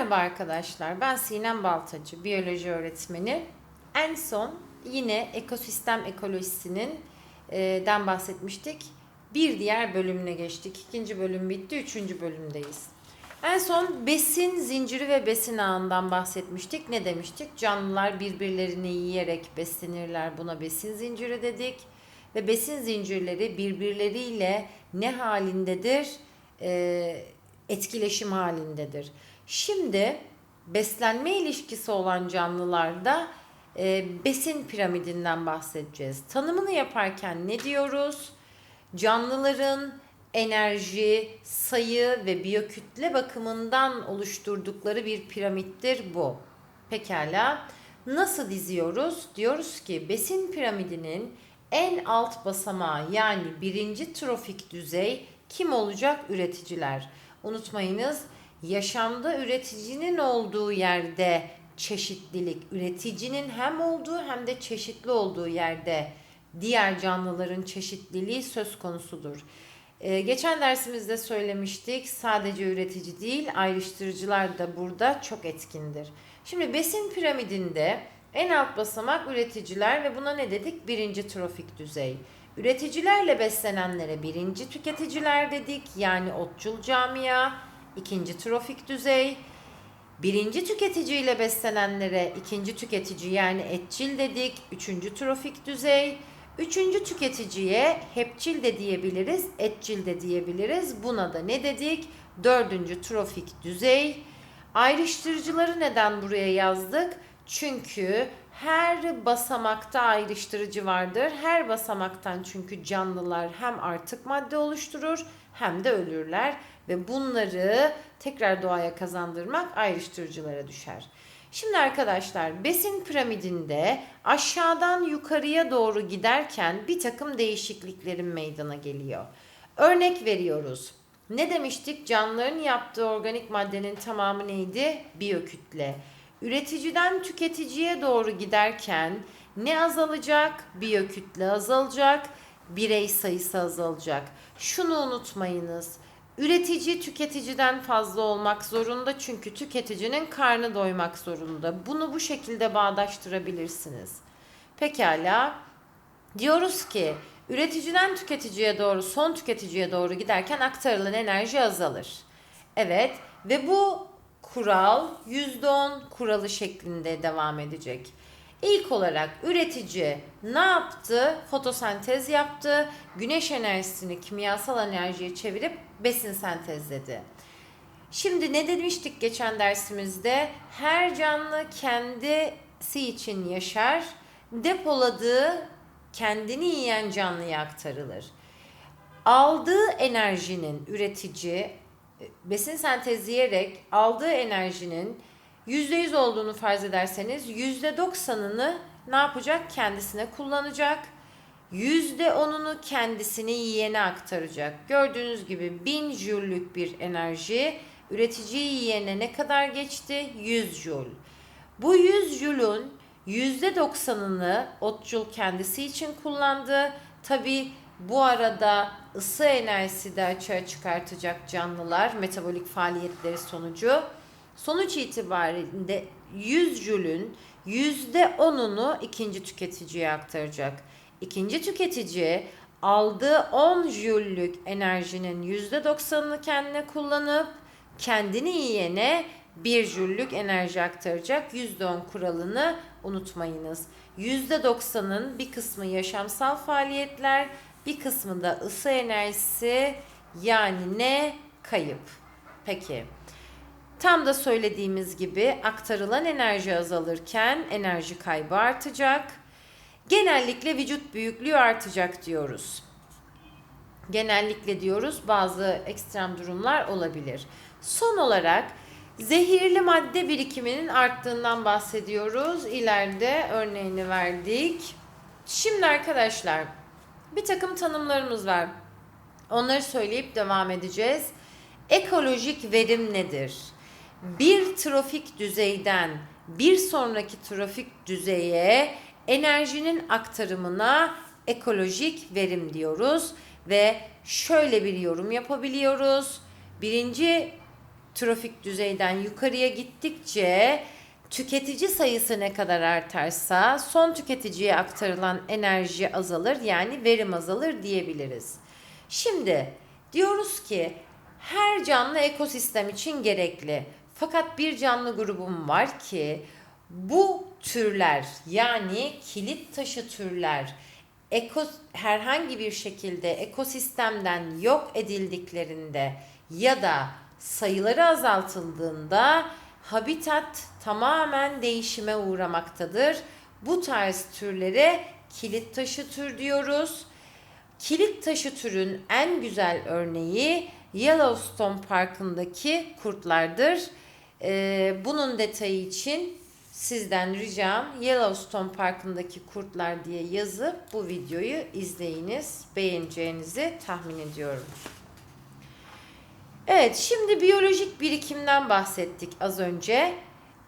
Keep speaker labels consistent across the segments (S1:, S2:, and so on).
S1: Merhaba arkadaşlar, ben Sinem Baltacı, biyoloji öğretmeni. En son yine ekosistem ekolojisinin e, den bahsetmiştik. Bir diğer bölümüne geçtik. İkinci bölüm bitti, üçüncü bölümdeyiz. En son besin zinciri ve besin ağından bahsetmiştik. Ne demiştik? Canlılar birbirlerini yiyerek beslenirler. Buna besin zinciri dedik. Ve besin zincirleri birbirleriyle ne halindedir? Ee, etkileşim halindedir. Şimdi beslenme ilişkisi olan canlılarda e, besin piramidinden bahsedeceğiz. Tanımını yaparken ne diyoruz? Canlıların enerji, sayı ve biyokütle bakımından oluşturdukları bir piramittir bu. Pekala. Nasıl diziyoruz? Diyoruz ki besin piramidinin en alt basamağı yani birinci trofik düzey kim olacak? Üreticiler. Unutmayınız yaşamda üreticinin olduğu yerde çeşitlilik, üreticinin hem olduğu hem de çeşitli olduğu yerde diğer canlıların çeşitliliği söz konusudur. Ee, geçen dersimizde söylemiştik sadece üretici değil ayrıştırıcılar da burada çok etkindir. Şimdi besin piramidinde en alt basamak üreticiler ve buna ne dedik? Birinci trofik düzey. Üreticilerle beslenenlere birinci tüketiciler dedik yani otçul camia, ikinci trofik düzey. Birinci tüketiciyle beslenenlere ikinci tüketici yani etçil dedik, üçüncü trofik düzey. Üçüncü tüketiciye hepçil de diyebiliriz, etçil de diyebiliriz. Buna da ne dedik? Dördüncü trofik düzey. Ayrıştırıcıları neden buraya yazdık? Çünkü her basamakta ayrıştırıcı vardır. Her basamaktan çünkü canlılar hem artık madde oluşturur hem de ölürler ve bunları tekrar doğaya kazandırmak ayrıştırıcılara düşer. Şimdi arkadaşlar besin piramidinde aşağıdan yukarıya doğru giderken bir takım değişikliklerin meydana geliyor. Örnek veriyoruz. Ne demiştik? Canlıların yaptığı organik maddenin tamamı neydi? Biyokütle. Üreticiden tüketiciye doğru giderken ne azalacak? Biyokütle azalacak, birey sayısı azalacak. Şunu unutmayınız. Üretici tüketiciden fazla olmak zorunda çünkü tüketicinin karnı doymak zorunda. Bunu bu şekilde bağdaştırabilirsiniz. Pekala. Diyoruz ki üreticiden tüketiciye doğru, son tüketiciye doğru giderken aktarılan enerji azalır. Evet ve bu kural %10 kuralı şeklinde devam edecek. İlk olarak üretici ne yaptı? Fotosentez yaptı. Güneş enerjisini kimyasal enerjiye çevirip besin sentezledi. Şimdi ne demiştik geçen dersimizde? Her canlı kendisi için yaşar. Depoladığı kendini yiyen canlıya aktarılır. Aldığı enerjinin üretici besin sentezleyerek aldığı enerjinin %100 olduğunu farz ederseniz %90'ını ne yapacak? Kendisine kullanacak. %10'unu kendisini yiyene aktaracak. Gördüğünüz gibi 1000 jüllük bir enerji üreticiyi yiyene ne kadar geçti? 100 jül. Bu 100 jülün %90'ını otçul kendisi için kullandı. Tabi bu arada ısı enerjisi de açığa çıkartacak canlılar metabolik faaliyetleri sonucu. Sonuç itibariyle 100 jülün %10'unu ikinci tüketiciye aktaracak. İkinci tüketici aldığı 10 jüllük enerjinin %90'ını kendine kullanıp kendini yiyene 1 jüllük enerji aktaracak. %10 kuralını unutmayınız. %90'ın bir kısmı yaşamsal faaliyetler, bir kısmı da ısı enerjisi yani ne? Kayıp. Peki. Tam da söylediğimiz gibi aktarılan enerji azalırken enerji kaybı artacak. Genellikle vücut büyüklüğü artacak diyoruz. Genellikle diyoruz bazı ekstrem durumlar olabilir. Son olarak zehirli madde birikiminin arttığından bahsediyoruz. İleride örneğini verdik. Şimdi arkadaşlar bir takım tanımlarımız var. Onları söyleyip devam edeceğiz. Ekolojik verim nedir? Bir trafik düzeyden bir sonraki trafik düzeye enerjinin aktarımına ekolojik verim diyoruz ve şöyle bir yorum yapabiliyoruz. Birinci trofik düzeyden yukarıya gittikçe tüketici sayısı ne kadar artarsa son tüketiciye aktarılan enerji azalır yani verim azalır diyebiliriz. Şimdi diyoruz ki her canlı ekosistem için gerekli. Fakat bir canlı grubum var ki bu türler yani kilit taşı türler eko, herhangi bir şekilde ekosistemden yok edildiklerinde ya da sayıları azaltıldığında habitat tamamen değişime uğramaktadır. Bu tarz türlere kilit taşı tür diyoruz. Kilit taşı türün en güzel örneği Yellowstone Parkı'ndaki kurtlardır. Ee, bunun detayı için sizden ricam Yellowstone Parkı'ndaki kurtlar diye yazıp bu videoyu izleyiniz. Beğeneceğinizi tahmin ediyorum. Evet, şimdi biyolojik birikimden bahsettik az önce.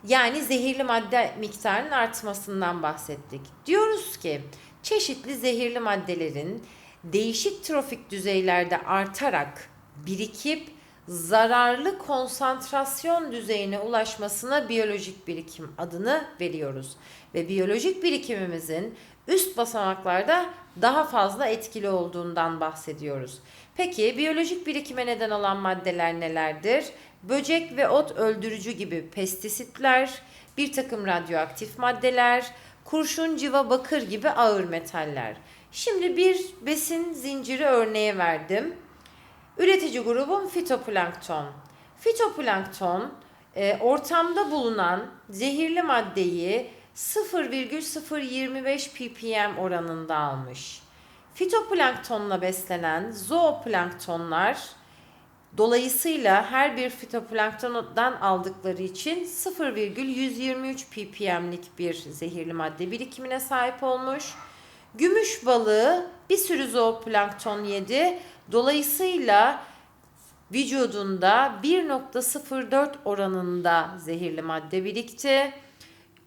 S1: Yani zehirli madde miktarının artmasından bahsettik. Diyoruz ki çeşitli zehirli maddelerin değişik trofik düzeylerde artarak birikip zararlı konsantrasyon düzeyine ulaşmasına biyolojik birikim adını veriyoruz. Ve biyolojik birikimimizin üst basamaklarda daha fazla etkili olduğundan bahsediyoruz. Peki biyolojik birikime neden olan maddeler nelerdir? Böcek ve ot öldürücü gibi pestisitler, bir takım radyoaktif maddeler, kurşun, civa, bakır gibi ağır metaller. Şimdi bir besin zinciri örneği verdim. Üretici grubum fitoplankton. Fitoplankton e, ortamda bulunan zehirli maddeyi 0,025 ppm oranında almış. Fitoplanktonla beslenen zooplanktonlar dolayısıyla her bir fitoplanktondan aldıkları için 0,123 ppm'lik bir zehirli madde birikimine sahip olmuş. Gümüş balığı bir sürü zooplankton yedi. Dolayısıyla vücudunda 1.04 oranında zehirli madde birikti.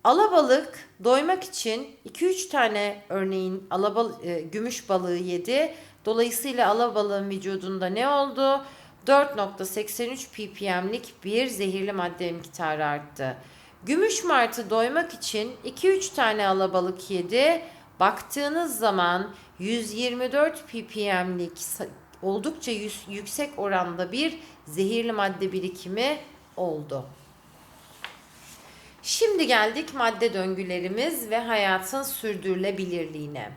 S1: Alabalık doymak için 2-3 tane örneğin alabal e, gümüş balığı yedi. Dolayısıyla alabalığın vücudunda ne oldu? 4.83 ppm'lik bir zehirli madde miktarı arttı. Gümüş martı doymak için 2-3 tane alabalık yedi. Baktığınız zaman 124 ppm'lik oldukça yüksek oranda bir zehirli madde birikimi oldu. Şimdi geldik madde döngülerimiz ve hayatın sürdürülebilirliğine.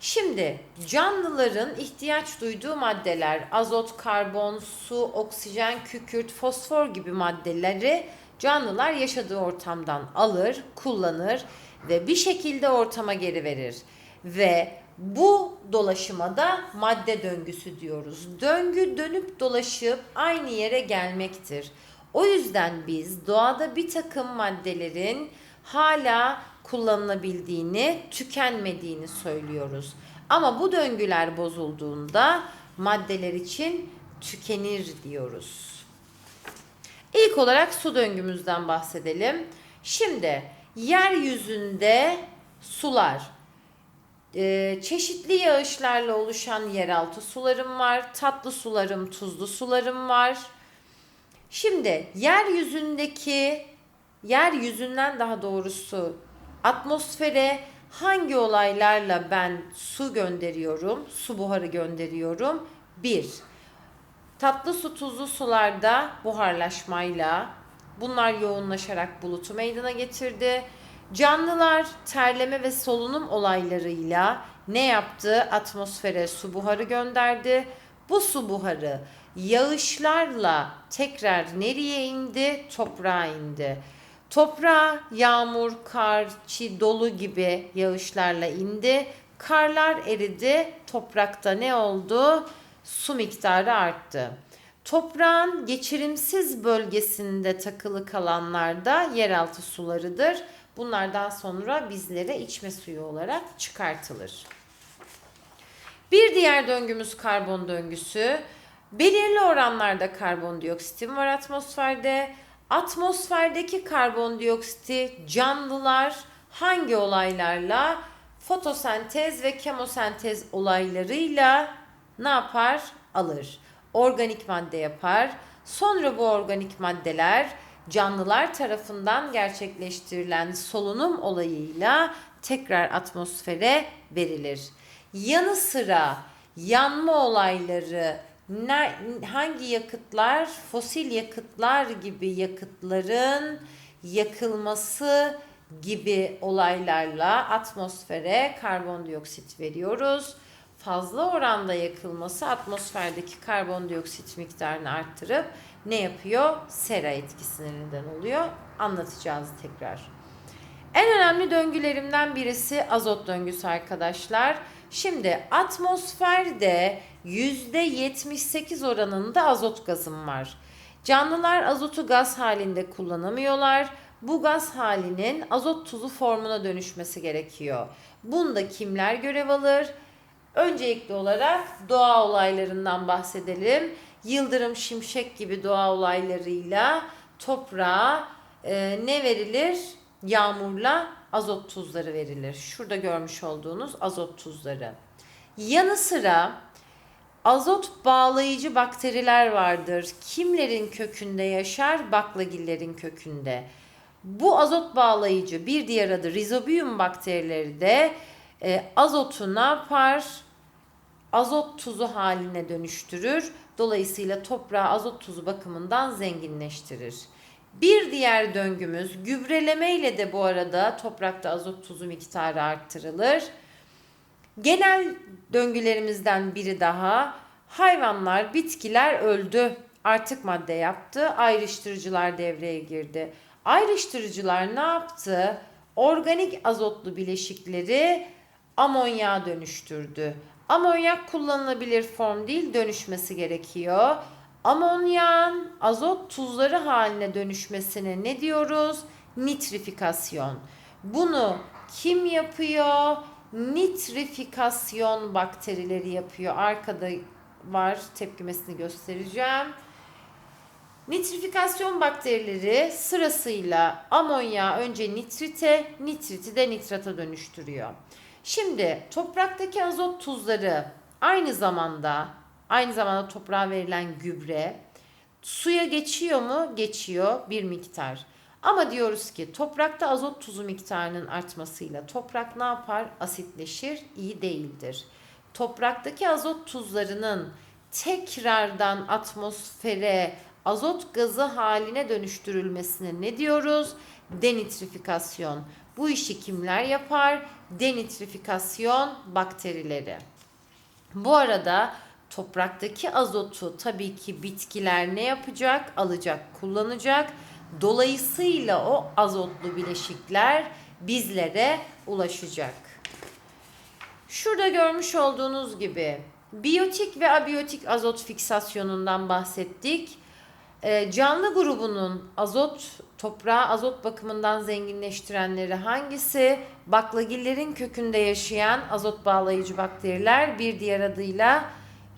S1: Şimdi canlıların ihtiyaç duyduğu maddeler azot, karbon, su, oksijen, kükürt, fosfor gibi maddeleri canlılar yaşadığı ortamdan alır, kullanır ve bir şekilde ortama geri verir. Ve bu dolaşıma da madde döngüsü diyoruz. Döngü dönüp dolaşıp aynı yere gelmektir. O yüzden biz doğada bir takım maddelerin hala kullanılabildiğini, tükenmediğini söylüyoruz. Ama bu döngüler bozulduğunda maddeler için tükenir diyoruz. İlk olarak su döngümüzden bahsedelim. Şimdi yeryüzünde sular ee, çeşitli yağışlarla oluşan yeraltı sularım var. Tatlı sularım, tuzlu sularım var. Şimdi yeryüzündeki yeryüzünden daha doğrusu atmosfere hangi olaylarla ben su gönderiyorum, su buharı gönderiyorum? Bir, tatlı su tuzlu sularda buharlaşmayla bunlar yoğunlaşarak bulutu meydana getirdi. Canlılar terleme ve solunum olaylarıyla ne yaptı? Atmosfere su buharı gönderdi. Bu su buharı yağışlarla tekrar nereye indi? Toprağa indi. Toprağa yağmur, kar, çi, dolu gibi yağışlarla indi. Karlar eridi. Toprakta ne oldu? Su miktarı arttı. Toprağın geçirimsiz bölgesinde takılı kalanlar da yeraltı sularıdır. Bunlardan sonra bizlere içme suyu olarak çıkartılır. Bir diğer döngümüz karbon döngüsü. Belirli oranlarda karbondioksitin var atmosferde. Atmosferdeki karbondioksiti canlılar hangi olaylarla? Fotosentez ve kemosentez olaylarıyla ne yapar? Alır. Organik madde yapar. Sonra bu organik maddeler canlılar tarafından gerçekleştirilen solunum olayıyla tekrar atmosfere verilir. Yanı sıra yanma olayları hangi yakıtlar fosil yakıtlar gibi yakıtların yakılması gibi olaylarla atmosfere karbondioksit veriyoruz. Fazla oranda yakılması atmosferdeki karbondioksit miktarını arttırıp ne yapıyor? Sera etkisine neden oluyor. Anlatacağız tekrar. En önemli döngülerimden birisi azot döngüsü arkadaşlar. Şimdi atmosferde %78 oranında azot gazım var. Canlılar azotu gaz halinde kullanamıyorlar. Bu gaz halinin azot tuzu formuna dönüşmesi gerekiyor. Bunda kimler görev alır? Öncelikli olarak doğa olaylarından bahsedelim. Yıldırım, şimşek gibi doğa olaylarıyla toprağa e, ne verilir? Yağmurla azot tuzları verilir. Şurada görmüş olduğunuz azot tuzları. Yanı sıra azot bağlayıcı bakteriler vardır. Kimlerin kökünde yaşar? Baklagillerin kökünde. Bu azot bağlayıcı bir diğer adı rizobiyum bakterileri de e, azotu ne yapar? Azot tuzu haline dönüştürür. Dolayısıyla toprağı azot tuzu bakımından zenginleştirir. Bir diğer döngümüz gübreleme ile de bu arada toprakta azot tuzu miktarı arttırılır. Genel döngülerimizden biri daha hayvanlar, bitkiler öldü. Artık madde yaptı. Ayrıştırıcılar devreye girdi. Ayrıştırıcılar ne yaptı? Organik azotlu bileşikleri amonyağa dönüştürdü. Amonyak kullanılabilir form değil, dönüşmesi gerekiyor. Amonyağın azot tuzları haline dönüşmesine ne diyoruz? Nitrifikasyon. Bunu kim yapıyor? Nitrifikasyon bakterileri yapıyor. Arkada var tepkimesini göstereceğim. Nitrifikasyon bakterileri sırasıyla amonya önce nitrite, nitriti de nitrata dönüştürüyor. Şimdi topraktaki azot tuzları aynı zamanda aynı zamanda toprağa verilen gübre suya geçiyor mu? Geçiyor bir miktar. Ama diyoruz ki toprakta azot tuzu miktarının artmasıyla toprak ne yapar? Asitleşir, iyi değildir. Topraktaki azot tuzlarının tekrardan atmosfere azot gazı haline dönüştürülmesine ne diyoruz? Denitrifikasyon. Bu işi kimler yapar? Denitrifikasyon bakterileri. Bu arada topraktaki azotu tabii ki bitkiler ne yapacak? Alacak, kullanacak. Dolayısıyla o azotlu bileşikler bizlere ulaşacak. Şurada görmüş olduğunuz gibi biyotik ve abiyotik azot fiksasyonundan bahsettik. Ee, canlı grubunun azot toprağı azot bakımından zenginleştirenleri hangisi? Baklagillerin kökünde yaşayan azot bağlayıcı bakteriler bir diğer adıyla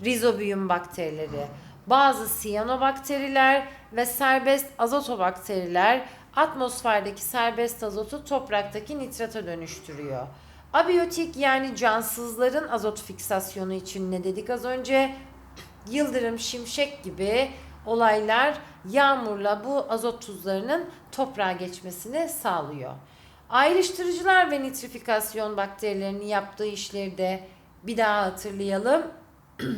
S1: rizobiyum bakterileri. Bazı siyanobakteriler ve serbest azotobakteriler atmosferdeki serbest azotu topraktaki nitrata dönüştürüyor. Abiyotik yani cansızların azot fiksasyonu için ne dedik az önce? Yıldırım, şimşek gibi olaylar yağmurla bu azot tuzlarının toprağa geçmesini sağlıyor. Ayrıştırıcılar ve nitrifikasyon bakterilerinin yaptığı işleri de bir daha hatırlayalım.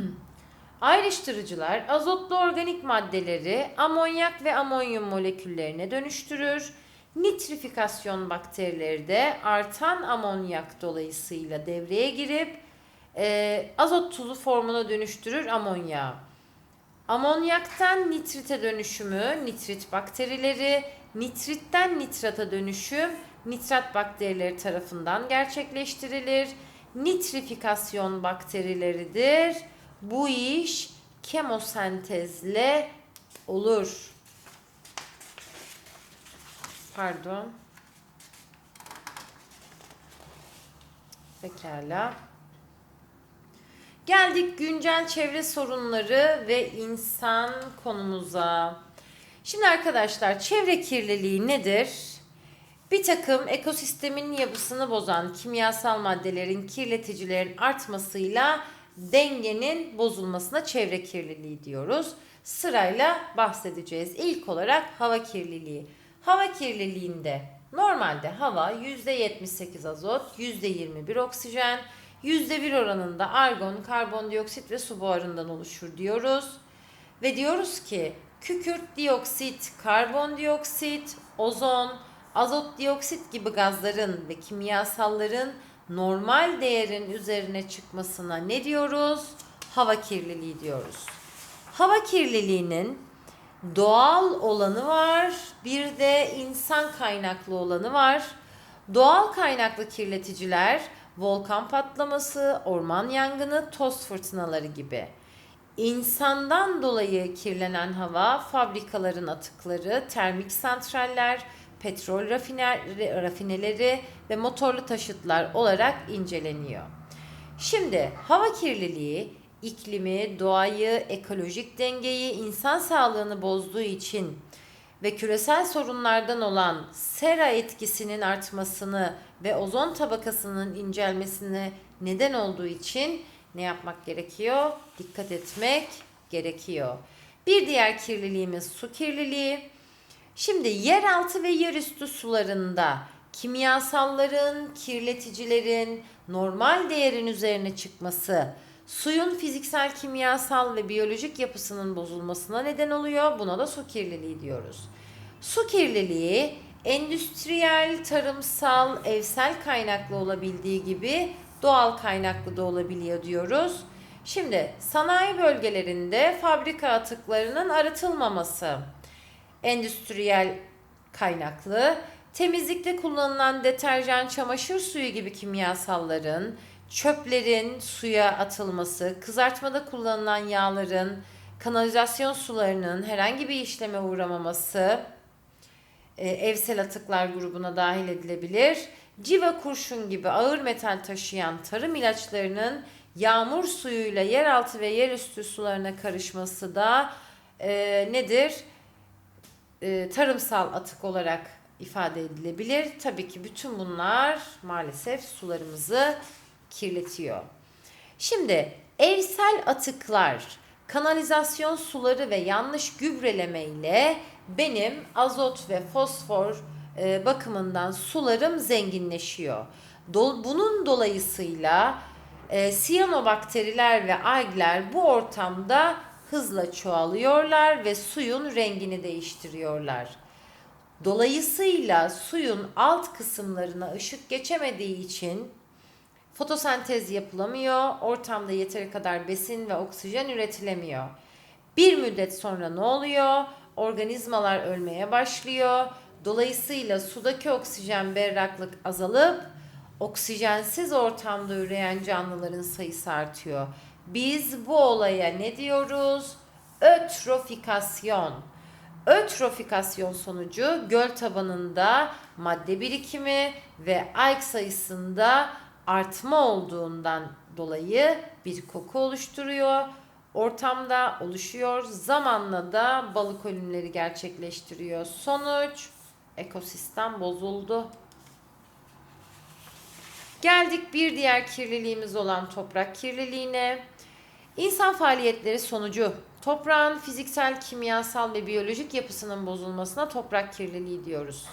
S1: Ayrıştırıcılar azotlu organik maddeleri amonyak ve amonyum moleküllerine dönüştürür. Nitrifikasyon bakterileri de artan amonyak dolayısıyla devreye girip e, azot tuzu formuna dönüştürür amonyağı. Amonyaktan nitrite dönüşümü nitrit bakterileri, nitritten nitrata dönüşüm nitrat bakterileri tarafından gerçekleştirilir. Nitrifikasyon bakterileridir. Bu iş kemosentezle olur. Pardon. Pekala. Geldik güncel çevre sorunları ve insan konumuza. Şimdi arkadaşlar çevre kirliliği nedir? Bir takım ekosistemin yapısını bozan kimyasal maddelerin, kirleticilerin artmasıyla dengenin bozulmasına çevre kirliliği diyoruz. sırayla bahsedeceğiz. İlk olarak hava kirliliği. Hava kirliliğinde normalde hava %78 azot, %21 oksijen, %1 oranında argon, karbondioksit ve su buharından oluşur diyoruz. Ve diyoruz ki kükürt dioksit, karbondioksit, ozon, azot dioksit gibi gazların ve kimyasalların normal değerin üzerine çıkmasına ne diyoruz? Hava kirliliği diyoruz. Hava kirliliğinin doğal olanı var, bir de insan kaynaklı olanı var. Doğal kaynaklı kirleticiler volkan patlaması, orman yangını, toz fırtınaları gibi. İnsandan dolayı kirlenen hava, fabrikaların atıkları, termik santraller, petrol rafineleri, rafineleri ve motorlu taşıtlar olarak inceleniyor. Şimdi hava kirliliği iklimi, doğayı, ekolojik dengeyi, insan sağlığını bozduğu için ve küresel sorunlardan olan sera etkisinin artmasını ve ozon tabakasının incelmesine neden olduğu için ne yapmak gerekiyor? Dikkat etmek gerekiyor. Bir diğer kirliliğimiz su kirliliği. Şimdi yeraltı ve yerüstü sularında kimyasalların, kirleticilerin normal değerin üzerine çıkması suyun fiziksel, kimyasal ve biyolojik yapısının bozulmasına neden oluyor. Buna da su kirliliği diyoruz. Su kirliliği endüstriyel, tarımsal, evsel kaynaklı olabildiği gibi doğal kaynaklı da olabiliyor diyoruz. Şimdi sanayi bölgelerinde fabrika atıklarının arıtılmaması endüstriyel kaynaklı, temizlikte kullanılan deterjan, çamaşır suyu gibi kimyasalların, çöplerin suya atılması, kızartmada kullanılan yağların, kanalizasyon sularının herhangi bir işleme uğramaması e, evsel atıklar grubuna dahil edilebilir. Civa kurşun gibi ağır metal taşıyan tarım ilaçlarının yağmur suyuyla yeraltı ve yerüstü sularına karışması da e, nedir? E, tarımsal atık olarak ifade edilebilir. Tabii ki bütün bunlar maalesef sularımızı kirletiyor. Şimdi evsel atıklar, kanalizasyon suları ve yanlış gübreleme ile benim azot ve fosfor e, bakımından sularım zenginleşiyor. Do bunun dolayısıyla e, siyanobakteriler ve algler bu ortamda hızla çoğalıyorlar ve suyun rengini değiştiriyorlar. Dolayısıyla suyun alt kısımlarına ışık geçemediği için fotosentez yapılamıyor, ortamda yeteri kadar besin ve oksijen üretilemiyor. Bir müddet sonra ne oluyor? Organizmalar ölmeye başlıyor. Dolayısıyla sudaki oksijen berraklık azalıp oksijensiz ortamda üreyen canlıların sayısı artıyor. Biz bu olaya ne diyoruz? Ötrofikasyon. Ötrofikasyon sonucu göl tabanında madde birikimi ve alg sayısında artma olduğundan dolayı bir koku oluşturuyor. Ortamda oluşuyor. Zamanla da balık ölümleri gerçekleştiriyor. Sonuç ekosistem bozuldu. Geldik bir diğer kirliliğimiz olan toprak kirliliğine. İnsan faaliyetleri sonucu toprağın fiziksel, kimyasal ve biyolojik yapısının bozulmasına toprak kirliliği diyoruz.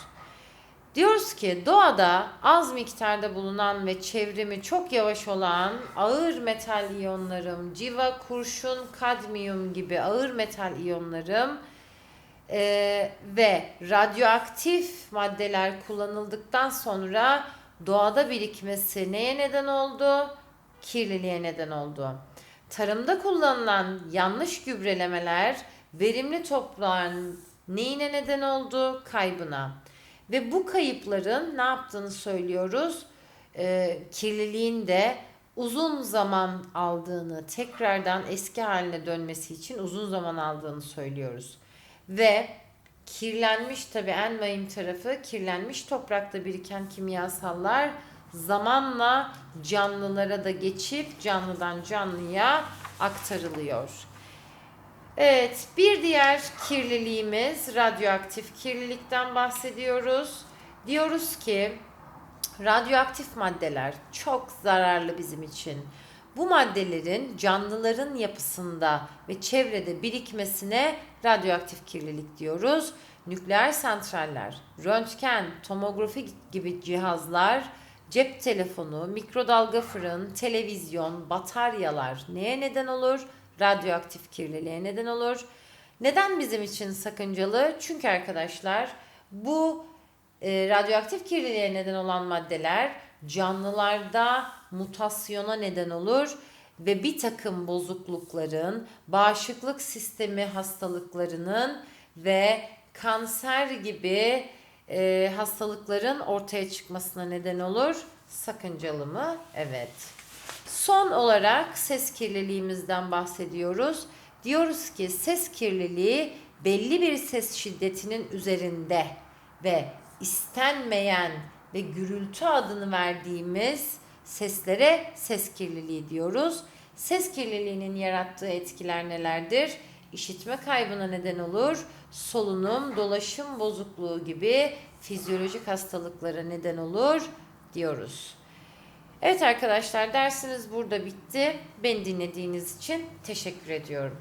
S1: Diyoruz ki doğada az miktarda bulunan ve çevrimi çok yavaş olan ağır metal iyonlarım, civa, kurşun, kadmiyum gibi ağır metal iyonlarım e, ve radyoaktif maddeler kullanıldıktan sonra doğada birikmesi neye neden oldu? Kirliliğe neden oldu. Tarımda kullanılan yanlış gübrelemeler verimli toprağın neyine neden oldu? Kaybına. Ve bu kayıpların ne yaptığını söylüyoruz? E, kirliliğin de uzun zaman aldığını, tekrardan eski haline dönmesi için uzun zaman aldığını söylüyoruz. Ve kirlenmiş tabi en vahim tarafı kirlenmiş toprakta biriken kimyasallar zamanla canlılara da geçip canlıdan canlıya aktarılıyor. Evet, bir diğer kirliliğimiz radyoaktif kirlilikten bahsediyoruz. Diyoruz ki radyoaktif maddeler çok zararlı bizim için. Bu maddelerin canlıların yapısında ve çevrede birikmesine radyoaktif kirlilik diyoruz. Nükleer santraller, röntgen, tomografi gibi cihazlar, cep telefonu, mikrodalga fırın, televizyon, bataryalar neye neden olur? Radyoaktif kirliliğe neden olur. Neden bizim için sakıncalı? Çünkü arkadaşlar bu e, radyoaktif kirliliğe neden olan maddeler canlılarda mutasyona neden olur ve bir takım bozuklukların, bağışıklık sistemi hastalıklarının ve kanser gibi e, hastalıkların ortaya çıkmasına neden olur. Sakıncalı mı? Evet. Son olarak ses kirliliğimizden bahsediyoruz. Diyoruz ki ses kirliliği belli bir ses şiddetinin üzerinde ve istenmeyen ve gürültü adını verdiğimiz seslere ses kirliliği diyoruz. Ses kirliliğinin yarattığı etkiler nelerdir? İşitme kaybına neden olur, solunum, dolaşım bozukluğu gibi fizyolojik hastalıklara neden olur diyoruz. Evet arkadaşlar dersimiz burada bitti. Beni dinlediğiniz için teşekkür ediyorum.